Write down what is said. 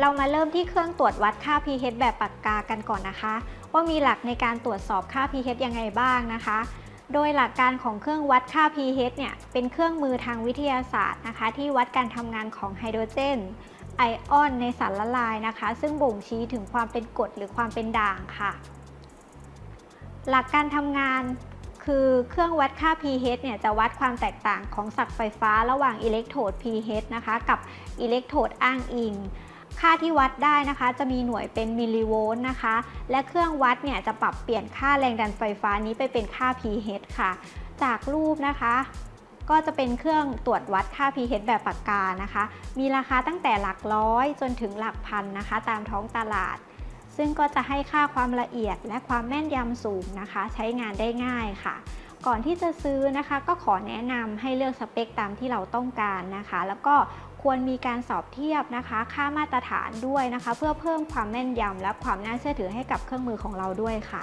เรามาเริ่มที่เครื่องตรวจวัดค่า pH แบบปากกากันก่อนนะคะ ว่ามีหลักในการตรวจสอบค่า pH ยังไงบ้างนะคะ โดยหลักการของเครื่องวัดค่า pH เนี่ยเป็นเครื่องมือทางวิทยาศาสตร์นะคะ ที่วัดการทำงานของไฮโดรเจนไอออนในสารละลายนะคะ ซึ่งบ่งชี้ถึงความเป็นกรดหรือความเป็นด่างค่ะ หลักการทำงานคือเครื่องวัดค่า pH เนี่ยจะวัดความแตกต่างของศักย์ไฟฟ้าระหว่างอิเล็กโทรด pH นะคะ กับอิเล็กโทรดอ้างอิง ค่าที่วัดได้นะคะ จะมีหน่วยเป็นมิลลิโวลต์นะคะ และเครื่องวัดเนี่ยจะปรับเปลี่ยนค่าแรงดันไฟฟ้านี้ไปเป็นค่า pH ค่ะ จากรูปนะคะ ก็จะเป็นเครื่องตรวจวัดค่า pH แบบปากกานะคะ มีราคาตั้งแต่หลักร้อยจนถึงหลักพันนะคะ ตามท้องตลาด ซึ่งก็จะให้ค่าความละเอียดและความแม่นยำสูงนะคะ ใช้งานได้ง่ายค่ะ ก่อนที่จะซื้อนะคะก็ขอแนะนำให้เลือกสเปคตามที่เราต้องการนะคะ แล้วก็ควรมีการสอบเทียบนะคะ ค่ามาตรฐานด้วยนะคะ เพื่อเพิ่มความแม่นยำและความน่าเชื่อถือให้กับเครื่องมือของเราด้วยค่ะ